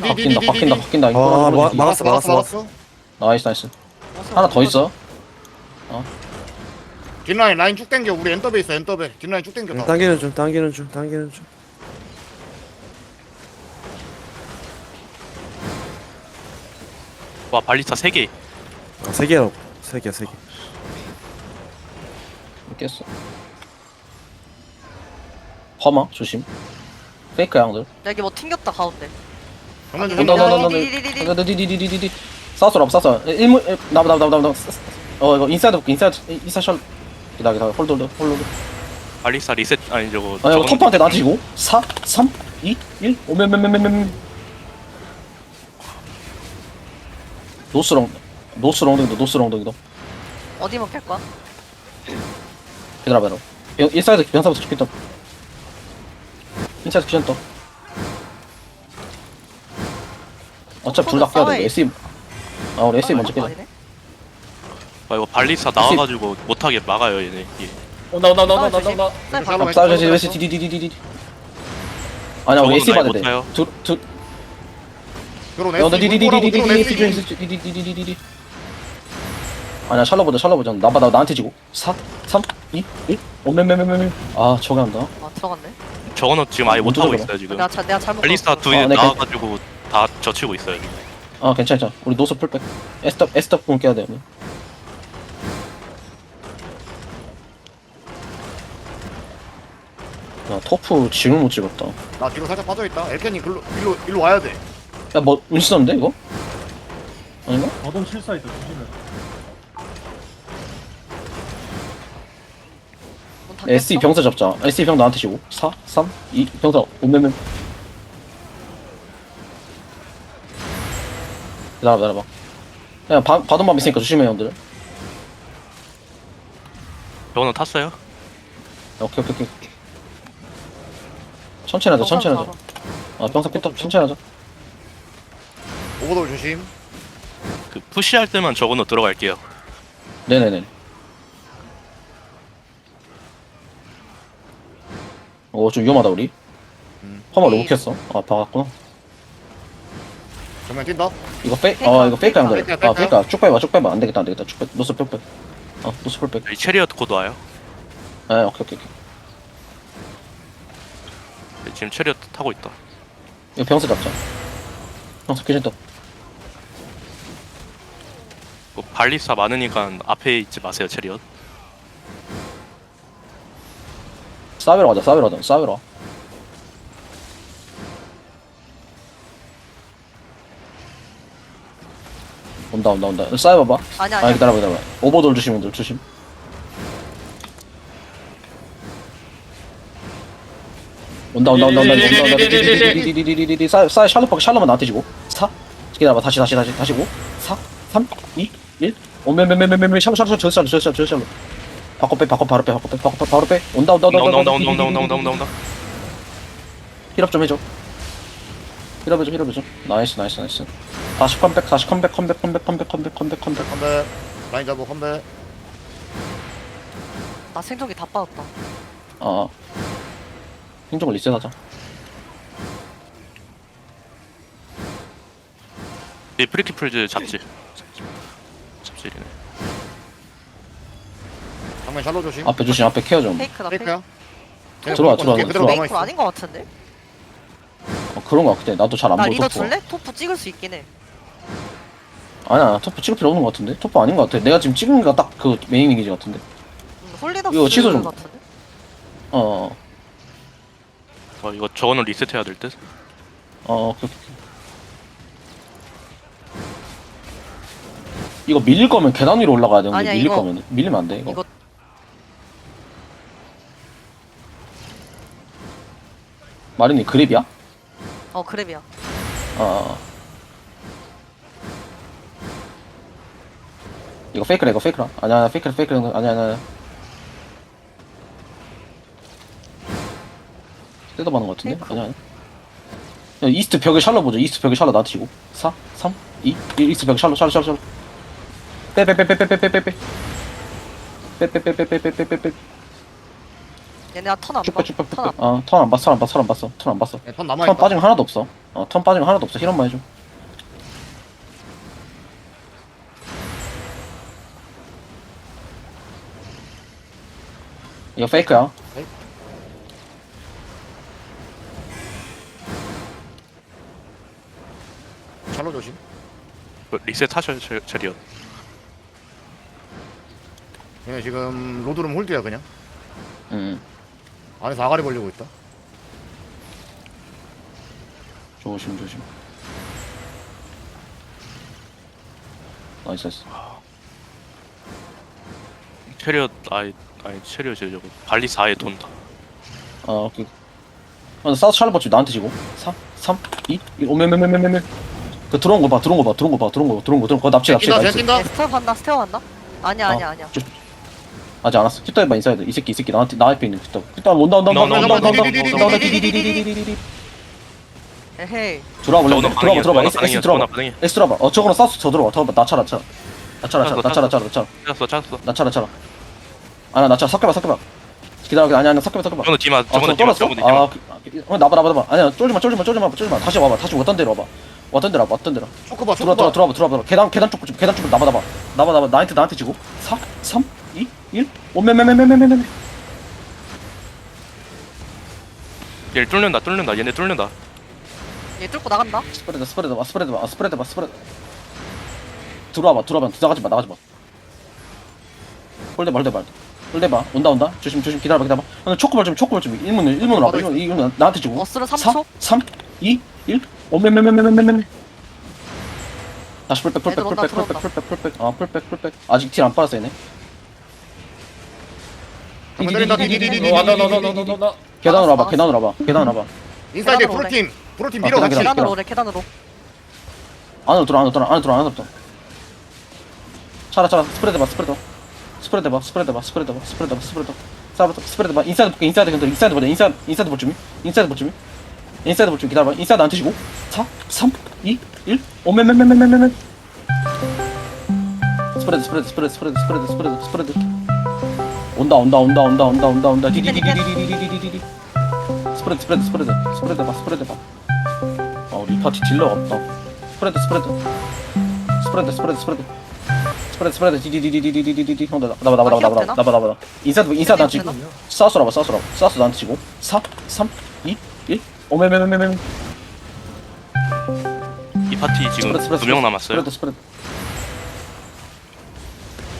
바뀐다 바뀐다 바뀐다. 아, 마-. 막았어, 막았어, 막았어. 나이스 나이스. 하나 더 있어. 뒷라인 라인 쭉 당겨. 우리 엔더베 있어 엔더베. 뒷라인 쭉 당겨 다. 당기는 중, 당기는 중, 당기는 중. 와 발리타 3개. 아, 세 개야, 세 개야, 세 개. 깼어. 퍼마 조심. 페이크 양들. 여기 뭐 튕겼다 가운데 정면 좀 온다, 해봐. 온다, 온다. 디디디디디디디디 사우스로 사우스 일문 나봐 나봐 나봐 나봐. 어 이거 인사이드 볼게 인사이드 인사이드 셜 기다려 기다려. 홀드 홀드 홀드 발리타 리셋 아니 저거 아 이거 저건- 토프한테 나지고. 4 3 2 1 오면 면 면 면 면 노스롱 노스롱 엉덩이도 노스롱 엉덩이도. 어디 먹힐 거야? 기다려봐라 영- 인사이드 변사부터 죽겠다 인사이드 귀전 떠 어차피 둘다 깨야 돼. SE 아 우리 SE 먼저 깨자? 아 이거 발리타 나와가지고 못하게 막아요 얘네 얘. 온다 온다 온다 온다. 온다 싸우자 샬롬 웨스 왼쪽. 디디디디디디 아니야 우리 라인 받아야 못 타요. 돼둘둘 드론 야, 너 S 디디디디디디디 드론 S 디디디디디디디 아니야 샬러 보자 샬러 보자 나봐 나 나한테 지고 4 3 2 1 오메메메메메 아 저기 한다 아 들어갔네 저거는 지금 아예 못 들어가. 있어요 지금 내가, 자, 내가 잘못 아, 네, 나와가지고 다 젖히고 있어요 지금 아 괜찮아 괜찮아 우리 노스 풀백. 에스탑 에스탑 공 깨야 돼 오늘. 야 토프 지금 못 찍었다. 나 뒤로 살짝 빠져있다. 엘켄이 글로 일로 일로 와야 돼. 야뭐 운시던데 이거? 아닌가? 어둠 실사이드 조심해. SE 병사 잡자. SE 병 나한테 지고. 4 3 2 병사 오메메 기다려봐 기다려봐. 그냥 바, 바둑맘 있으니까 조심해 형들. 저거는 탔어요? 오케이 오케이 오케이 천천히 하자 천천히 하자. 아 병사 깼다 천천히 하자. 오버돌 조심. 그 푸시할 때만 저거는 들어갈게요. 네네네. 어좀 위험하다 우리. 음. 퍼마 로봇 켰어? 아 박았구나 정면 뛴다. 이거 페이 페이크야, 아 이거 페이크 형들 페이크야, 아 페이크야. 페이크 쭉 빼봐. 쭉 빼봐 안 되겠다 안 되겠다. 쭉 빼. 노스 쭉 빼. 어 노스 풀 빼. 이 체리엇 곧 와요? 아 오케이 오케이 오케이. 지금 체리엇 타고 있다. 이거 병사 잡자. 귀신 떠그 발리타 많으니까 앞에 있지 마세요 체리엇 싸웨로 가자 싸웨로 가자. 싸웨로 온다 온다 온다 싸웨 봐봐 아니야 아 아니야 기다려봐 기다려봐 오버돌 조심 오들 조심 온다 온다 온다 온다 온다 온다 온다 디디디디디디디디디디디디 싸 싸, 샬롯 샬롯만 나한테 지고 4 기다려봐 다시 다시 다시 다시 고4 3 2 1 오메메메메메메 샬롯 샬롯 저 샬롯 저 샬롯 저 샬롯 바꿔 빼 바꿔 바로 빼 바꿔 빼 바꿔 빼 바로 빼 온다 온다 온다 온다 온다 온다 온다 온다 온다 온다 온다 힐업 좀 해줘 힐업 해줘 힐업 해줘 나이스 나이스 나이스 다시 컴백, 다시 컴백, 컴백, 컴백, 컴백, 컴백, 컴백, 컴백. 컴백 라인 잡고 컴백 나 생존기 다 빠졌다. 어. 행정을 리셋하자. 이 프리티 풀즈 잡지. 잡지이네. 정면 샬로 조심 앞에 조심, 앞에 케어 좀. 페이크다. 페이크. 페이크야 들어와, 뭐, 들어와, 그대로 들어와. 뭐, 남아 페이크 있어 아닌 것 같은데? 어, 그런 거 같아. 나도 잘 안 나 보여. 리더 줄래? 토프 찍을 수 있긴 해. 아니야 토프 찍을 필요 없는 거 같은데 토프 아닌 거 같아 내가 지금 찍은 게 딱 그 메인 이미지 같은데 음, 홀리더스 이거 취소 좀. 같은데? 어어 어 이거 저거는 리셋해야 될 듯 어, 그, 이거 밀릴 거면 계단 위로 올라가야 되는데 아니야, 밀릴 이거- 거면 밀리면 안 돼 이거. 이거 마린이 그랩이야? 어 그랩이야 어. 이거 페이크래 이거 페이크라 아니야 아니야 페이크래 페이크래 아니야 아니야 아니야 뜯어맞는 거 같은데? 페이크. 아니야 아니야 야, 이스트 벽에 샬러 보자 이스트 벽에 샬러 나치고 4 3 2 1 이스트 벽에 샬러 샬러 샬러 샬러 빼빼빼빼빼빼빼빼빼 빼빼빼빼빼빼빼빼빼 얘네가 턴안 봐. 쭉빼 쭉빼 턴안 어턴 안 봤어 턴안 봤어 턴안 봤어 턴안 봤어 턴턴 남아 있다 빠진 거 하나도 없어 어턴 빠진 거 하나도 없어 힐업만 해줘 이거 페이크야 샬로 조심. 그 리셋 하셔야 제- 제리언 얘네 지금 로드룸 홀드야 그냥. 응 안에서 아가리 벌리고 있다. 조심 조심 나이스 나이스 체리어 아이 체리어 제 저거 발리스 아예 돈다 아 오케이 어, 사우스 샬롯 버치 나한테 지고 4 3 2 1 오메메메메메메 그 들어온 거봐 들어온 거봐 들어온 거봐 들어온 거 들어온 거 들어온 거 납치 납치 뛴다 쟤 나이스 뛴다. 네, 스테어 간다 스테어 간다 아니야 어. 아니야 아니야 저- 아직 안 왔어 kit도 해봐 인사이드 이 새끼 이 새끼 나한테 나 앞에 있는 kit도 kit도 온다 온다 온다 온다, 온다 온다 온다, 온다 온다, 온다 온다 온다, 디디디디디디디디 에헤이 들어와 저거는 들어와 들어와 저거는 S 들어와 가능해. S 들어와 어 저거는 사우스 저 들어와 더 나차 나차 나차 나차 나차 나차 나차 찾았어 찾았어 나차 나차 아나 나차 섞여봐 섞여봐 기다려 기다려 아니 아니 섞여봐 섞여봐 저거는 디마 아, 저거는 저거 디마? 저거는 디마 아, 그- 아, 그- 어, 나봐, 나봐, 나봐. 아니야, 쫄지마, 쫄지마, 쫄지마, 쫄지마. 다시 와봐, 다시 왔던 데로 와봐. 왔던 데로 와봐, 왔던 데로. 초크 봐. 들어와, 들어와, 봐. 들어와, 들어와, 들어와. 계단, 계단 쪽, 좀, 계단 쪽으로 나봐, 나봐. 나봐, 나봐. 나한테, 나한테 지고. 4, 3, 2, 1. 오메메메메메메메. 얘 뚫는다 뚫는다 얘네 뚫는다 얘 뚫고 나간다 스프레드, 스프레드 봐, 스프레드 봐, 스프레드 봐, 스프레드. 들어와봐, 들어와봐. 나가지 마, 나가지 마. 홀대 봐, 홀대 봐. 홀대 봐. 온다, 온다. 조심, 조심. 기다려봐, 기다려봐. 오늘 초코볼 좀, 초코볼 좀. 1문, 1문으로 와봐. 1문, 1문, 나한테 지고. 어스를 4, 3초 3, 2, 1. 오메메메메메메메. 다시 풀백, 풀백, 풀백, 풀백, 풀백, 풀백. 아, 풀백, 풀백. 아직 딜 안 빨았어, 얘네. 디디디디디. 어. 계단으로 와봐, 계단으로 와봐, 계단으로 와봐. 인사이드 계단으로 프로팀. 프로팀 아, 밀어 계단, 같이. 계단. 계단으로 오래 계단으로 안으로 들어, 안으로 들어, 안으로 들어, 안으로 들어. 차라, 차라, 스프레드 봐, 스프레드. 스프레드 봐, 스프레드 봐, 스프레드 봐, 스프레드 봐, 스프레드. 스프레드, 스프레드 봐. 인사이드 볼게, 인사이드 근데 인사이드 보자, 인사이드, 인사이드 볼 준비. 인사이드 볼 준비. 인사이드 볼 준비 기다려봐. 인사이드 안 드시고. 4, 3, 2, 1. 오메메메메메메메. 스프레드, 스프레드, 스프레드, 스프레드, 스프레드, 스프레드, 스프레드. 온다, 온다, 온다, 온다, 온다, 온다, 온다. 디디디디디디디디디디. 스프레드, 스프레드, 스프레드, 스프레드 봐, 스프레드 봐. 아, 우리 이 파티 딜러가 없다. 스프레드, 스프레드. 스프레드, 스프레드, 스프레드. 스프레드, 스프레드, 디디디디디디디디. 형, 나, 나봐, 나봐, 나봐, 나봐, 나봐, 나봐, 나봐. 인사이드, 인사이드 안 치고. 사우스로 와봐, 사우스로 와봐. 사우스 나한테 치고. 4, 3, 2, 1. 오메메메메메. 이 파티 지금 스프레드, 스프레드, 두명 남았어요 스프레드, 스프레드.